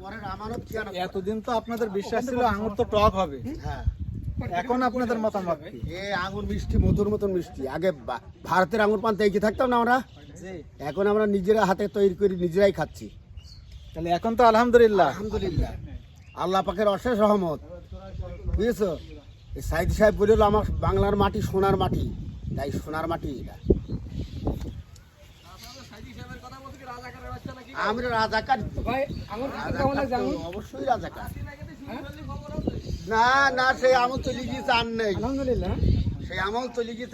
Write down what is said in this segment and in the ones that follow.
পরের আমানত খেয়ানত এতদিন তো আপনাদের বিশ্বাস ছিল আঙুর তো টক হবে। হ্যাঁ। এখন আপনাদের মতামত এ আঙুর মিষ্টি মধুর মতন মিষ্টি। আগে ভারতের আঙুর পান এগিয়ে থাকতাম না আমরা? এখন আমরা নিজেরা হাতে তৈরি করি নিজেরাই খাচ্ছি। তাহলে এখন তো আলহামদুলিল্লাহ। আলহামদুলিল্লাহ। আল্লাহ পাকের অশেষ রহমত। বুঝেছ? সাইদ সাহেব বলল আমার বাংলার মাটি সোনার মাটি। তাই সোনার মাটি এটা। আমরা রাজাকার। তো অবশ্যই রাজাকার। না না সেই আমল চলে গিয়েছে আর নেই। আলহামদুলিল্লাহ। সেই আমল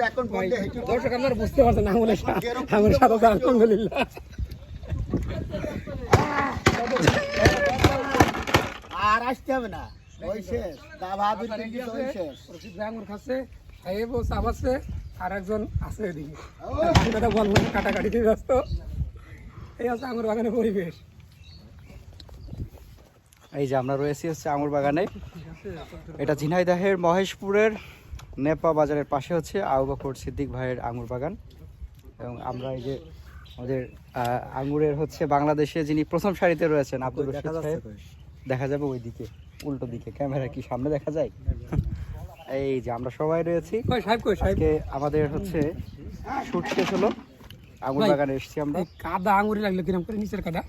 এখন ভাই দর্শক আপনারা বুঝতে পারছেন আলহামদুলিল্লাহ। আর আসতে হবে না। ওই শেষ। দা বাহাদুর কিন্তু ওই শেষ। রশিদ আঙুর খাচ্ছে খাইয়ে বউ চাবাচ্ছে আর একজন আছে এদিকে। কাটাকাটিতে ব্যস্ত। এই আছে আঙুর বাগানের পরিবেশ। এই যে আমরা রয়েছি হচ্ছে আঙুর বাগানে। এটা ঝিনাইদহের মহেশপুরের নেপা বাজারের পাশে হচ্ছে আবু বকর সিদ্দিক ভাইয়ের আঙুর বাগান। এবং আমরা এই যে আমাদের আহ, আঙুরের হচ্ছে বাংলাদেশে যিনি প্রথম সারিতে রয়েছেন আব্দুল রশিদ সাহেব দেখা যাবে ওই দিকে উল্টো দিকে ক্যামেরা কি সামনে দেখা যায়? এই যে আমরা সবাই রয়েছি। সাহেব সাহেব? আজকে আমাদের হচ্ছে শুট শেষ হলো। আঙুর বাগানে এসেছি আমরা। কাদা আঙুরি লাগল কিরম করে নিচের কাদা?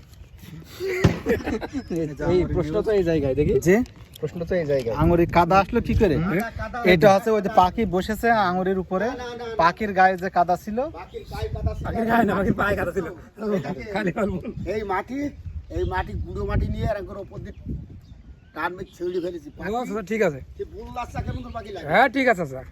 এই প্রশ্ন তো এই জায়গায় দেখি। যে? প্রশ্ন তো এই জায়গায়। আঙুরে কাদা আসলো কি করে? এটা হচ্ছে ওই যে পাখি বসেছে আঙুরের উপরে। পাখির গায়ে যে কাদা ছিল। বাকির গায়ে কাদা ছিল। আগে গায়ে না বাকি পায়ে কাদা ছিল। খালি এই মাটি এই মাটি গুঁড়ো মাটি নিয়ে আর একবার ওপর দিয়ে টান ছেড়ে ফেলেছি। আচ্ছা, ঠিক আছে। হ্যাঁ ঠিক আছে স্যার